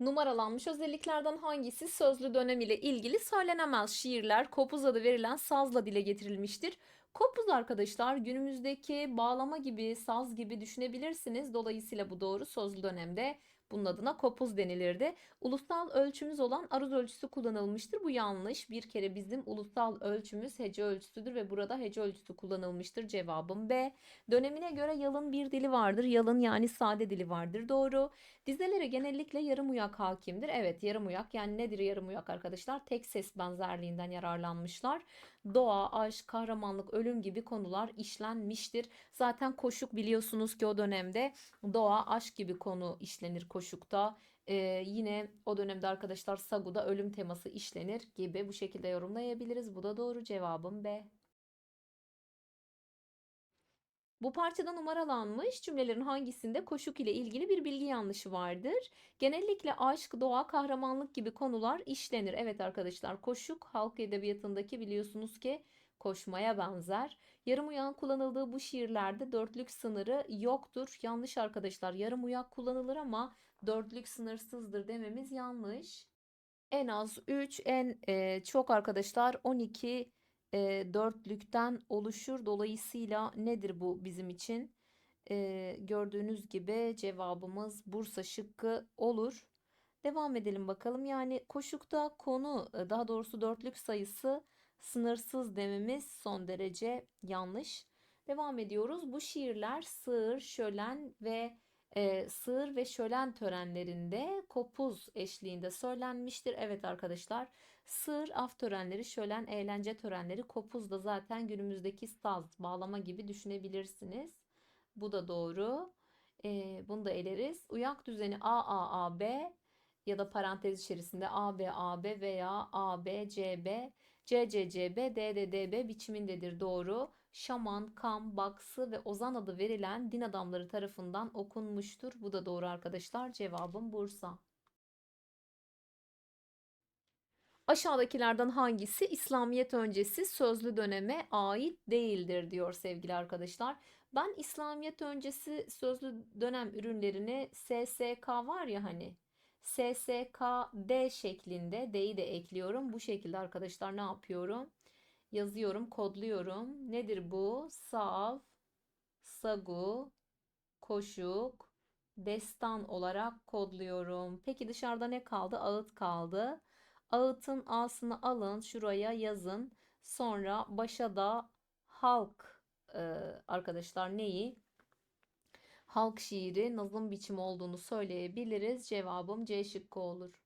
Numaralanmış özelliklerden hangisi sözlü dönem ile ilgili söylenemez şiirler kopuz adı verilen sazla dile getirilmiştir? Kopuz arkadaşlar günümüzdeki bağlama gibi, saz gibi düşünebilirsiniz. Dolayısıyla bu doğru sözlü dönemde bunun adına kopuz denilirdi. Ulusal ölçümüz olan aruz ölçüsü kullanılmıştır. Bu yanlış. Bir kere bizim ulusal ölçümüz hece ölçüsüdür ve burada hece ölçüsü kullanılmıştır. Cevabım B. Dönemine göre yalın bir dili vardır. Yalın yani sade dili vardır. Doğru. Dizelere genellikle yarım uyak hakimdir. Evet yarım uyak yani nedir yarım uyak arkadaşlar? Tek ses benzerliğinden yararlanmışlar. Doğa, aşk, kahramanlık, ölüm gibi konular işlenmiştir. Zaten koşuk biliyorsunuz ki o dönemde doğa, aşk gibi konu işlenir koşukta. Ee, yine o dönemde arkadaşlar Sagu'da ölüm teması işlenir gibi bu şekilde yorumlayabiliriz. Bu da doğru cevabım B. Bu parçada numaralanmış cümlelerin hangisinde koşuk ile ilgili bir bilgi yanlışı vardır? Genellikle aşk, doğa, kahramanlık gibi konular işlenir. Evet arkadaşlar koşuk halk edebiyatındaki biliyorsunuz ki koşmaya benzer. Yarım uyan kullanıldığı bu şiirlerde dörtlük sınırı yoktur. Yanlış arkadaşlar. Yarım uyak kullanılır ama dörtlük sınırsızdır dememiz yanlış. En az 3, en e, çok arkadaşlar 12 e, dörtlükten oluşur. Dolayısıyla nedir bu bizim için? E, gördüğünüz gibi cevabımız Bursa şıkkı olur. Devam edelim bakalım. Yani koşukta konu daha doğrusu dörtlük sayısı sınırsız dememiz son derece yanlış. Devam ediyoruz. Bu şiirler sığır, şölen ve e, sığır ve şölen törenlerinde kopuz eşliğinde söylenmiştir. Evet arkadaşlar sığır af törenleri, şölen eğlence törenleri, kopuz da zaten günümüzdeki saz, bağlama gibi düşünebilirsiniz. Bu da doğru. E, bunu da eleriz. Uyak düzeni A A A B ya da parantez içerisinde A B A B veya A B C B C C C B D D D B biçimindedir doğru. Şaman, Kam, Baksı ve Ozan adı verilen din adamları tarafından okunmuştur. Bu da doğru arkadaşlar. Cevabım Bursa. Aşağıdakilerden hangisi İslamiyet öncesi sözlü döneme ait değildir diyor sevgili arkadaşlar. Ben İslamiyet öncesi sözlü dönem ürünlerini SSK var ya hani SSKD şeklinde D'yi de ekliyorum. Bu şekilde arkadaşlar ne yapıyorum? Yazıyorum, kodluyorum. Nedir bu? Sav, sagu, koşuk, destan olarak kodluyorum. Peki dışarıda ne kaldı? Ağıt kaldı. Ağıtın A'sını alın, şuraya yazın. Sonra başa da halk e, arkadaşlar neyi? Halk şiiri nazım biçimi olduğunu söyleyebiliriz. Cevabım C şıkkı olur.